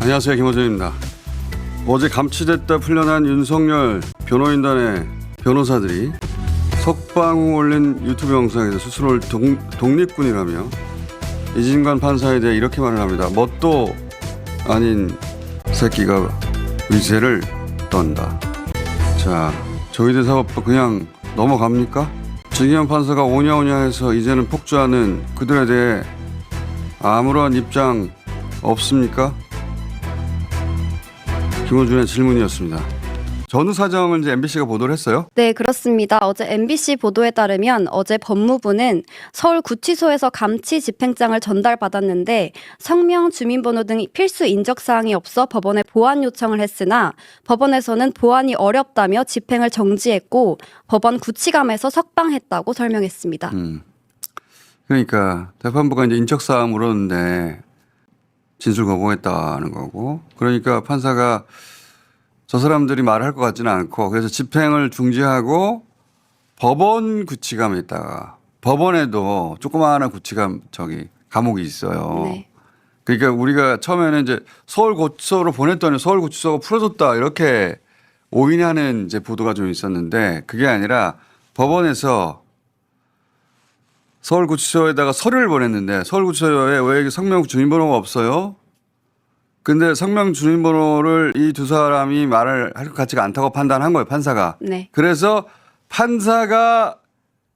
안녕하세요 김호준입니다. 어제 감치됐다 풀려난 윤석열 변호인단의 변호사들이 석방 후 올린 유튜브 영상에서 스스로를 동, 독립군이라며 이진관 판사에 대해 이렇게 말을 합니다. 뭣도 아닌 새끼가 위세를 떤다. 자, 조희대 사법부 그냥 넘어갑니까? 진기현 판사가 오냐오냐 해서 이제는 폭주하는 그들에 대해 아무런 입장 없습니까? 김호준의 질문이었습니다. 전후 사정을 이제 MBC가 보도를 했어요. 네, 그렇습니다. 어제 MBC 보도에 따르면 어제 법무부는 서울 구치소에서 감치 집행장을 전달받았는데 성명, 주민번호 등 필수 인적 사항이 없어 법원에 보완 요청을 했으나 법원에서는 보완이 어렵다며 집행을 정지했고 법원 구치감에서 석방했다고 설명했습니다. 음. 그러니까 재판부가 이제 인적 사항 물었는데 진술 거부했다는 거고 그러니까 판사가 저 사람들이 말을 할것 같지는 않고 그래서 집행을 중지하고 법원 구치감에 있다가 법원에도 조그마한 구치감 저기 감옥이 있어요. 네. 그러니까 우리가 처음에는 이제 서울 고치소로 보냈더니 서울 고치소가 풀어줬다 이렇게 오인하는 이제 보도가 좀 있었는데 그게 아니라 법원에서 서울 구치소에다가 서류를 보냈는데 서울 구치소에 왜 성명 주민번호가 없어요? 근데 성명 주민번호를 이 두 사람이 말을 할 것 같지가 않다고 판단한 거예요 판사가. 네. 그래서 판사가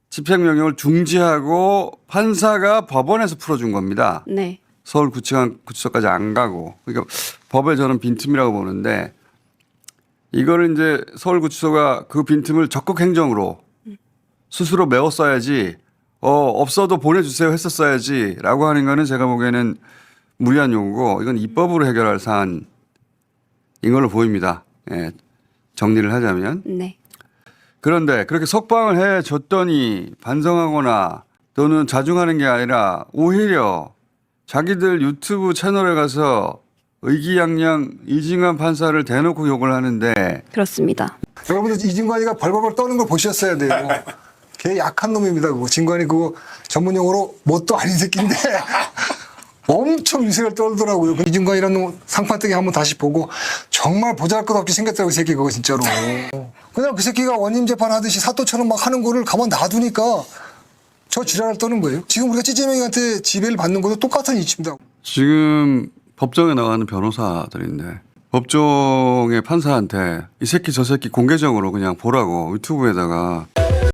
집행명령을 중지하고 판사가 법원에서 풀어준 겁니다. 네. 서울 구치관 구치소까지 안 가고 그러니까 법에 저는 빈틈이라고 보는데 이거를 이제 서울 구치소가 그 빈틈을 적극 행정으로 스스로 메웠어야지 어 없어도 보내주세요 했었어야지 라고 하는 거는 제가 보기에는 무리한 요구고 이건 입법으로 해결할 사안인 걸로 보입니다. 예, 정리를 하자면 네. 그런데 그렇게 석방을 해 줬더니 반성하거나 또는 자중하는 게 아니라 오히려 자기들 유튜브 채널에 가서 의기양양 이진관 판사를 대놓고 욕을 하는데 그렇습니다. 여러분들 이진관이가 벌벌벌 떠는 걸 보셨어야 돼요. 걔 약한 놈입니다. 그거 진관이 그거 전문 용어로 뭣도 아닌 새끼인데 엄청 유세를 떨더라고요. 그 이진관이라는 놈 상판 뜨기 한번 다시 보고 정말 보잘것없게 생겼다고 그 새끼 그거 진짜로. 그냥 그 새끼가 원님 재판 하듯이 사또처럼 막 하는 거를 가만 놔두니까 저 지랄을 떠는 거예요. 지금 우리가 찌찌명이한테 지배를 받는 것도 똑같은 이치입니다. 지금 법정에 나가는 변호사들인데 법정의 판사한테 이 새끼 저 새끼 공개적으로 그냥 보라고 유튜브에다가